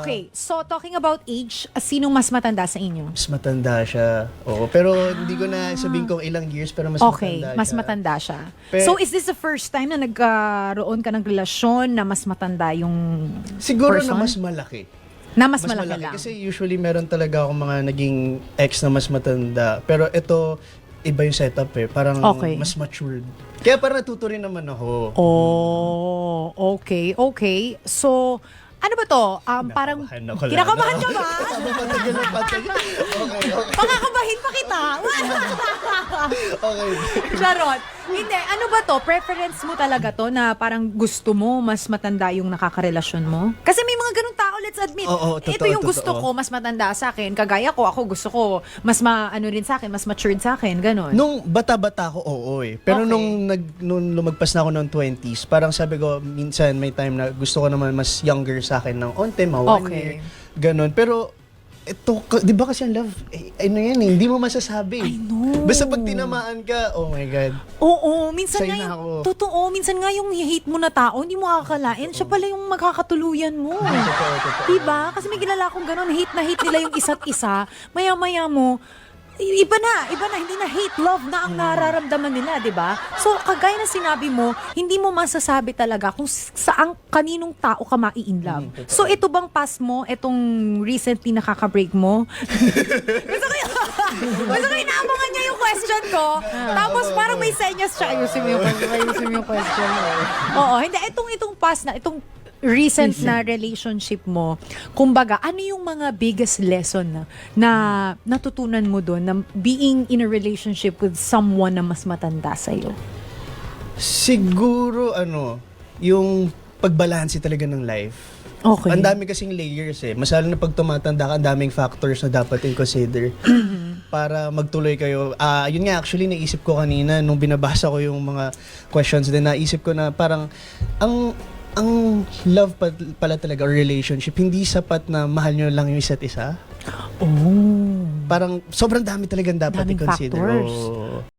Okay, so talking about age, sinong mas matanda sa inyo? Mas matanda siya. Oo. Pero hindi ko na sabihin kung ilang years, pero mas Okay, matanda mas siya. matanda siya. Pero- so is this the first time na nagkaroon ka ng relasyon na mas matanda yung Siguro person? na mas malaki. na mas, malaki, lang? Kasi usually meron talaga akong mga naging ex na mas matanda. Pero ito, iba yung setup eh. Parang Okay. mas matured. Kaya parang natuto rin naman ako. Oh, okay, okay. So, ano ba to? Um, parang, Kinakabahan ako lang. kinakabahan ka ba? Aba, patagal na patagal. Okay, okay. Pakakabahin pa kita. Okay. Charot. Hindi, ano ba to? Preference mo talaga to na parang gusto mo mas matanda yung nakakarelasyon mo? Kasi may mga ganung tao, let's admit. Oo, Ito totoo, yung gusto totoo. ko, mas matanda sa akin. Kagaya ko, ako gusto ko mas ma, ano rin sa akin, mas matured sa akin. Ganon. Nung bata-bata ako, oo eh. Pero Okay. nung, nag, nung lumagpas na ako ng 20s, parang sabi ko, minsan may time na gusto ko naman mas younger sa akin ng onte, mga one Okay. year. Ganon. Pero, ito, di ba kasi ang love, eh, ano yan eh, hindi mo masasabi. I know. Basta pag tinamaan ka, oh my God. Oo, minsan Sa'yo nga na yung, ako. totoo, minsan nga yung hate mo na tao, hindi mo akakalain, siya pala yung magkakatuluyan mo. Totoo, totoo. Diba? Kasi may kilala akong ganun, hate na hate nila yung isa't isa. Maya-maya mo, iba na, iba na, hindi na hate, love na ang nararamdaman nila, di ba? So, kagaya na sinabi mo, hindi mo masasabi talaga kung saang kaninong tao ka mai-in love. Mm, so, ito bang past mo, itong recently nakaka-break mo? gusto ko yung, gusto ko inaabangan niya yung question ko. Tapos parang may senyas siya. Ayusin mo yung question. Ayusin mo yung question. Oo, hindi. Itong, itong past na, itong recent na relationship mo, kumbaga, ano yung mga biggest lesson na, na natutunan mo doon na being in a relationship with someone na mas matanda sa'yo? Siguro, ano, yung pagbalanse talaga ng life. Okay. Ang dami kasing layers eh. Masalo na pag tumatanda ka, ang daming factors na dapat i-consider para magtuloy kayo. Ah, yun nga actually naisip ko kanina nung binabasa ko yung mga questions din naisip ko na parang ang ang love pa, pala talaga or relationship hindi sapat na mahal nyo lang yung isa't isa. Oh. Parang sobrang dami talagang dapat Daming i-consider. factors. Oo.